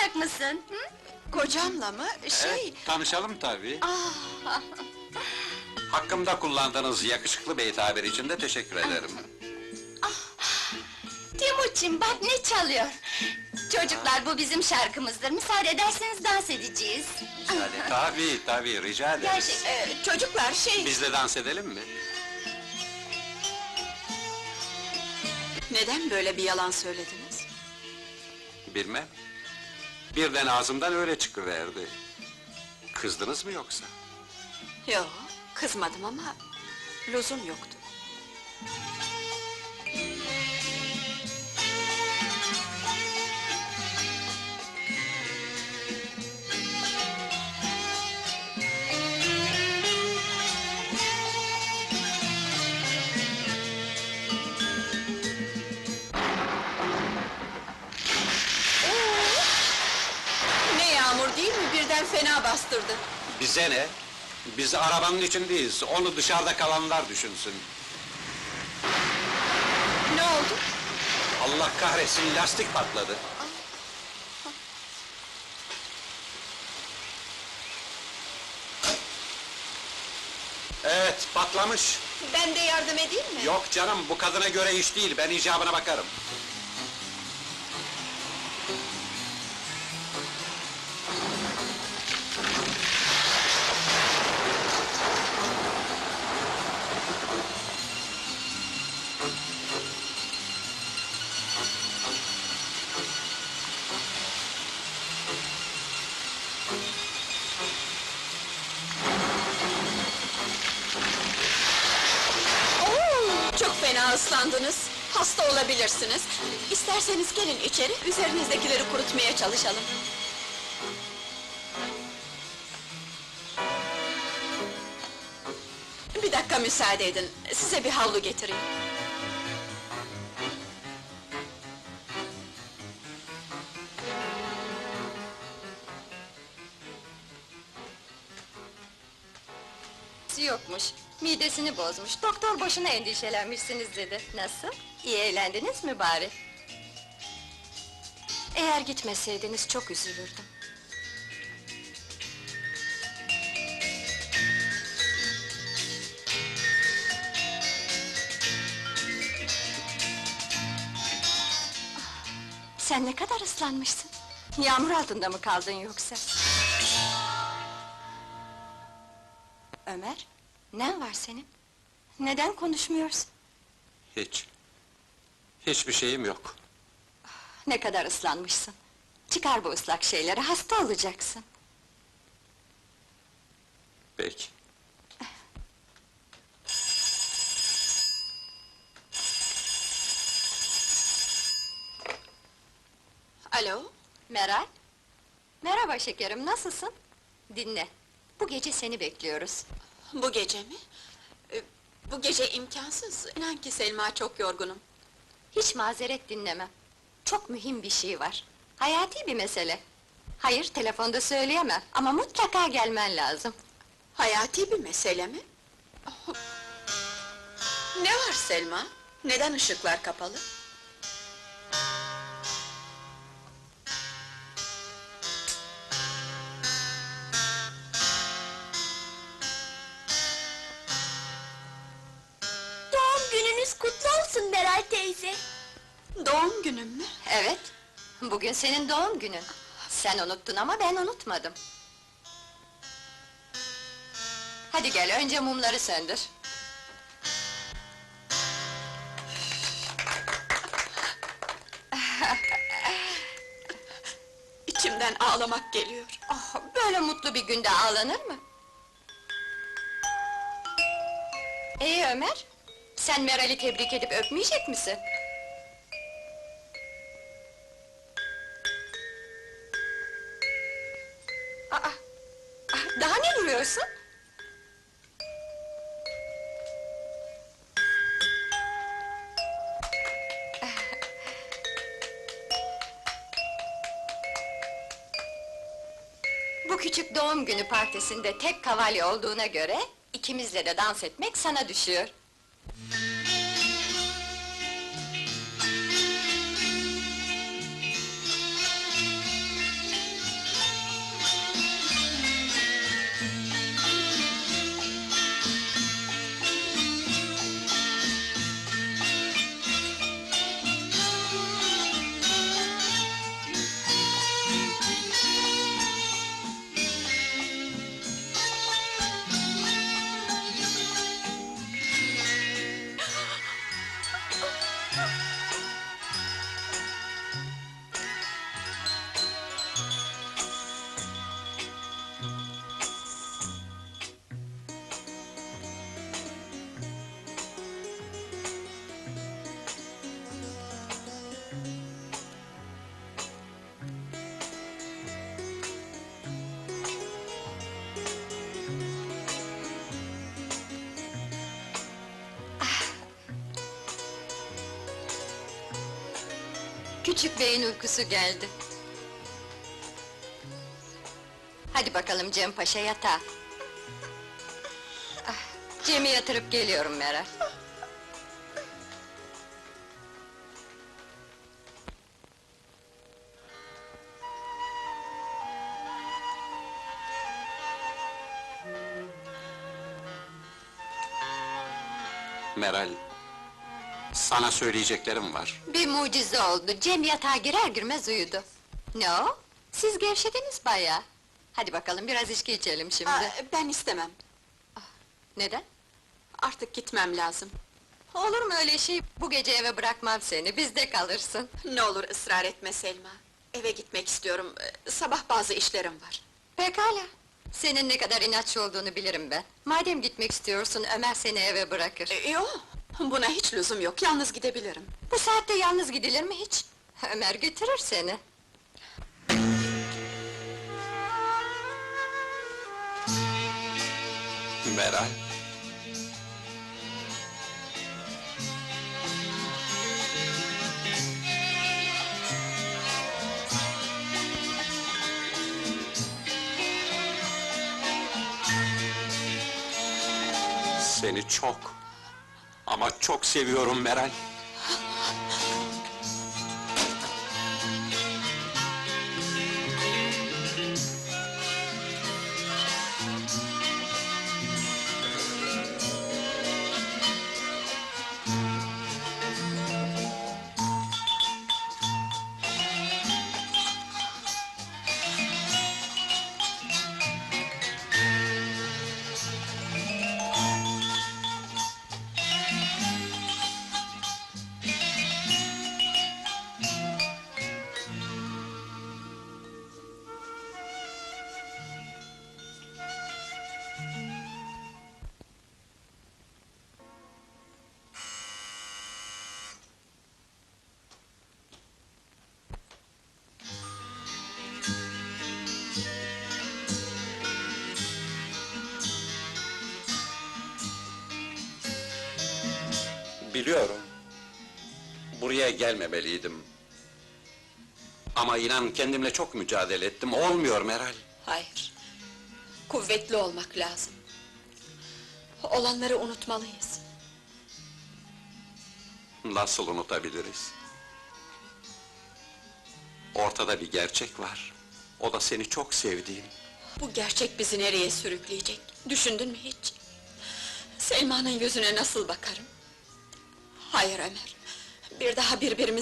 tanışmayacak mısın? Hı? Kocamla mı? Şey... Evet, tanışalım tabii. Ah, Hakkımda kullandığınız yakışıklı bey tabir için de teşekkür ederim. Timuçin bak ne çalıyor! Çocuklar bu bizim şarkımızdır, müsaade ederseniz dans edeceğiz. Müsaade. tabii, tabii, rica ederiz. Gerçek, e, çocuklar şey... Biz de dans edelim mi? Neden böyle bir yalan söylediniz? Bilmem. Birden ağzımdan öyle çıkıverdi. Kızdınız mı yoksa? Yok, kızmadım ama... ...lüzum yoktu. Birden fena bastırdı. Bize ne? Biz arabanın içindeyiz, onu dışarıda kalanlar düşünsün. Ne oldu? Allah kahretsin, lastik patladı. Evet, patlamış. Ben de yardım edeyim mi? Yok canım, bu kadına göre iş değil, ben icabına bakarım. Islandınız. Hasta olabilirsiniz. İsterseniz gelin içeri, üzerinizdekileri kurutmaya çalışalım. Bir dakika müsaade edin, size bir havlu getireyim. yokmuş. Midesini bozmuş. Doktor boşuna endişelenmişsiniz dedi. Nasıl? İyi eğlendiniz mi bari? Eğer gitmeseydiniz çok üzülürdüm. Sen ne kadar ıslanmışsın? Yağmur altında mı kaldın yoksa? Ömer, ne var senin? Neden konuşmuyorsun? Hiç. Hiçbir şeyim yok. Ne kadar ıslanmışsın. Çıkar bu ıslak şeyleri, hasta olacaksın. Peki. Alo, Meral? Merhaba şekerim, nasılsın? Dinle, bu gece seni bekliyoruz. Bu gece mi? Ee, Bu gece imkansız. İnan ki Selma çok yorgunum. Hiç mazeret dinlemem. Çok mühim bir şey var. Hayati bir mesele. Hayır, telefonda söyleyemem ama mutlaka gelmen lazım. Hayati bir mesele mi? Ne var Selma? Neden ışıklar kapalı? Doğum günüm mü? Evet, bugün senin doğum günün. Sen unuttun ama ben unutmadım. Hadi gel, önce mumları söndür. İçimden ağlamak geliyor. Oh, böyle mutlu bir günde ağlanır mı? İyi Ömer, sen Meral'i tebrik edip öpmeyecek misin? Aa, ah, daha ne duruyorsun? Bu küçük doğum günü partisinde tek kavalye olduğuna göre... ...ikimizle de dans etmek sana düşüyor. Küçük beyin uykusu geldi. Hadi bakalım Cem Paşa yatağa. Ah, Cem'i yatırıp geliyorum Meral. Meral, sana söyleyeceklerim var. Bir mucize oldu. Cem yatağa girer girmez uyudu. Ne o? Siz gevşediniz bayağı. Hadi bakalım biraz içki içelim şimdi. Aa, ben istemem. Neden? Artık gitmem lazım. Olur mu öyle şey? Bu gece eve bırakmam seni, bizde kalırsın. Ne olur ısrar etme Selma. Eve gitmek istiyorum. Ee, Sabah bazı işlerim var. Pekala. Senin ne kadar inatçı olduğunu bilirim ben. Madem gitmek istiyorsun, Ömer seni eve bırakır. Ee, Yok, buna hiç lüzum yok. Yalnız gidebilirim. Bu saatte yalnız gidilir mi hiç? Ömer götürür seni. Meral. Seni çok ama çok seviyorum Meral. Biliyorum. Buraya gelmemeliydim. Ama inan kendimle çok mücadele ettim. Olmuyor Meral. Hayır. Kuvvetli olmak lazım. Olanları unutmalıyız. Nasıl unutabiliriz? Ortada bir gerçek var. O da seni çok sevdiğim. Bu gerçek bizi nereye sürükleyecek? Düşündün mü hiç? Selma'nın yüzüne nasıl bakarım? Hayır Ömer. Bir daha birbirimizi